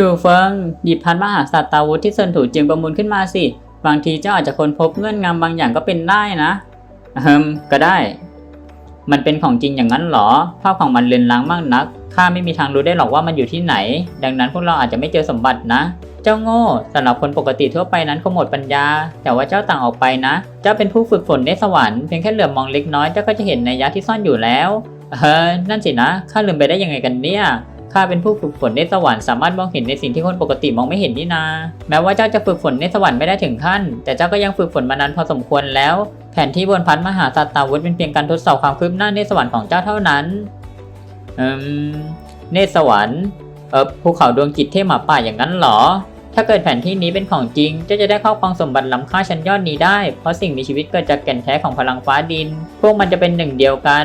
ชูเฟิงหยิบพันมหาสัตว์ตาวุธที่เซินถูจึงประมูลขึ้นมาสิ บางทีเจ้าอาจจะค้นพบเงื่อนงำบางอย่างก็เป็นได้นะเฮิมก็ได้ มันเป็นของจริงอย่างนั้นเหรอ ภาพของมันเลือนลางมากนัก ข้าไม่มีทางรู้ได้หรอกว่ามันอยู่ที่ไหน ดังนั้นพวกเราอาจจะไม่เจอสมบัตินะ เจ้าโง่สำหรับคนปกติทั่วไปนั้นคงหมดปัญญา แต่ว่าเจ้าต่างออกไปนะ เจ้าเป็นผู้ฝึกฝนในสวรรค์ เพียงแค่เหลือบมองเล็กน้อย เจ้าก็จะเห็นในยยะที่ซ่อนอยู่แล้ว เออ นั่นสินะ ข้าลืมไปได้ยังไงกันเนี่ย ข้าเป็นผู้ฝึกฝนในสวรรค์สามารถมองเห็นในสิ่งที่คนปกติมองไม่เห็นนี่นา แม้ว่าเจ้าจะฝึกฝนในสวรรค์ไม่ได้ถึงขั้น แต่เจ้าก็ยังฝึกฝนมานานพอสมควรแล้ว แผนที่บนพันมหาสัตตาวุธเป็นเพียงการทดสอบความคืบหน้าในสวรรค์ของเจ้าเท่านั้นอืมเนสวรรค์เออภูเขาดวงจิตเทพหมาป่าอย่างนั้นหรอ ถ้าเกิดแผนที่นี้เป็นของจริง เจ้าจะได้ครอบครองสมบัติล้ำค่าชั้นยอดนี้ได้ เพราะสิ่งมีชีวิตเกิดจากแก่นแท้ของพลังฟ้าดิน พวกมันจะเป็นหนึ่งเดียวกัน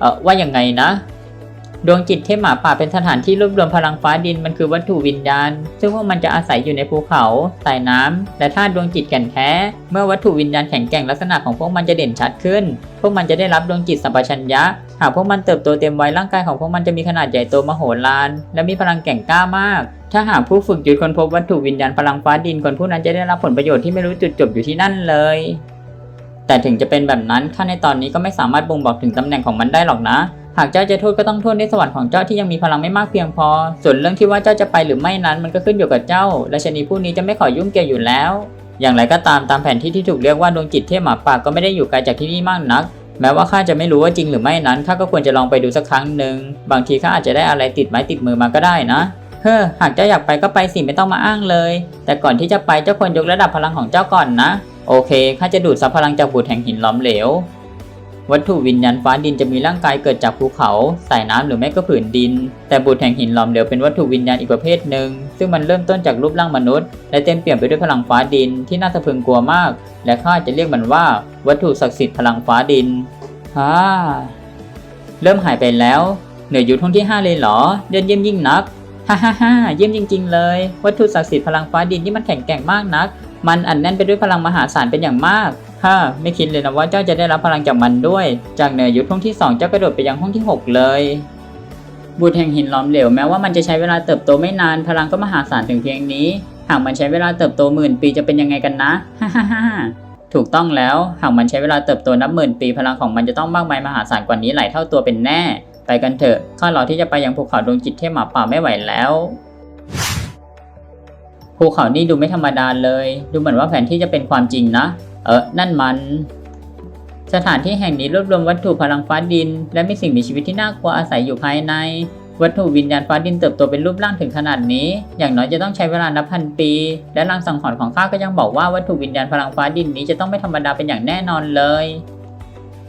เออว่าอย่างไงนะ ดวงจิตเทพหมาป่าเป็นสถานที่รวบรวมพลังฟ้าดินมันคือวัตถุวิญญาณ ซึ่งพวกมันจะอาศัยอยู่ในภูเขาใต้น้ำและธาตุดวงจิตแก่นแท้ เมื่อวัตถุวิญญาณแข็งแกร่งลักษณะของพวกมันจะเด่นชัดขึ้น พวกมันจะได้รับดวงจิตสัมปชัญญะ หากพวกมันเติบโตเต็มวัยร่างกายของพวกมันจะมีขนาดใหญ่โตมโหฬารและมีพลังแก่งกล้ามาก ถ้าหากผู้ฝึกหยุดค้นพบวัตถุวิญญาณพลังฟ้าดินคนผู้นั้นจะได้รับผลประโยชน์ที่ไม่รู้จุดจบอยู่ที่นั่นเลยแต่ถึงจะเป็นแบบนั้นข้าในตอนนี้ก็ไม่สามารถบ่งบอกถึงตำแหน่งของมันได้หรอกนะ หากเจ้าจะโทษก็ต้องโทษในสวรรค์ของเจ้าที่ยังมีพลังไม่มากเพียงพอ ส่วนเรื่องที่ว่าเจ้าจะไปหรือไม่นั้นมันก็ขึ้นอยู่กับเจ้า และชนีผู้นี้จะไม่ขอยุ่งเกี่ยวอยู่แล้ว อย่างไรก็ตามตามแผนที่ที่ถูกเรียกว่าดวงจิตเทพหมาป่าก็ไม่ได้อยู่ไกลจากที่นี่มากนัก แม้ว่าข้าจะไม่รู้ว่าจริงหรือไม่นั้นข้าก็ควรจะลองไปดูสักครั้งหนึ่งบางทีข้าอาจจะได้อะไรติดไม้ติดมือมาก็ได้นะเฮ้อหากเจ้าอยากไปก็ไปสิไม่ต้องมาอ้างเลย แต่ก่อนที่จะไปเจ้าควรยกระดับพลังของเจ้าก่อนนะ โอเคข้าจะดูดซับพลังจากบุตรแห่งหินล้อมเหลว วัตถุวิญญาณฟ้าดินจะมีร่างกายเกิดจากภูเขาสายน้ำหรือไม่ก็ผืนดิน แต่บุตรแห่งหินหลอมเหลวเป็นวัตถุวิญญาณอีกประเภทหนึ่ง ซึ่งมันเริ่มต้นจากรูปร่างมนุษย์ และเต็มเปี่ยมไปด้วยพลังฟ้าดินที่น่าสะพรึงกลัวมาก และข้าจะเรียกมันว่าวัตถุศักดิ์สิทธิ์พลังฟ้าดินฮ่าเริ่มหายไปแล้ว เหนืออยู่ท่องที่ 5 เลยเหรอเดินเยี่ยมยิ่งนักฮ่าฮ่าฮ่าเยี่ยมจริง ๆ เลย วัตถุศักดิ์สิทธิ์พลังฟ้าดินที่มันแข็งแกร่งมากนัก มันอัดแน่นไปด้วยพลังมหาศาลเป็นอย่างมาก ฮ่าไม่คิดเลยนะว่าเจ้าจะได้รับพลังจากมันด้วย จากเหนือยุทธห้องที่2เจ้ากระโดดไปยังห้องที่ 6 เลย บุตรแห่งหินล้อมเหลวแม้ว่ามันจะใช้เวลาเติบโตไม่นานพลังก็มหาศาลถึงเพียงนี้ หากมันใช้เวลาเติบโตหมื่นปีจะเป็นยังไงกันนะฮ่าฮ่าฮ่าถูกต้องแล้ว หากมันใช้เวลาเติบโตนับหมื่นปีพลังของมันจะต้องมากมายมหาศาลกว่านี้หลายเท่าตัวเป็นแน่ ไปกันเถอะข้ารอที่จะไปยังภูเขาดวงจิตเทพหมาป่าไม่ไหวแล้วภูเขานี่ดูไม่ธรรมดาเลย ดูเหมือนว่าแผนที่จะเป็นความจริงนะ เออนั่นมัน สถานที่แห่งนี้รวบรวมวัตถุพลังฟ้าดิน และมีสิ่งมีชีวิตที่น่ากลัวอาศัยอยู่ภายใน วัตถุวิญญาณฟ้าดินเติบโตเป็นรูปร่างถึงขนาดนี้ อย่างน้อยจะต้องใช้เวลานับพันปี และลางสังหรณ์ของข้าก็ยังบอกว่าวัตถุวิญญาณพลังฟ้าดินนี้จะต้องไม่ธรรมดาเป็นอย่างแน่นอนเลย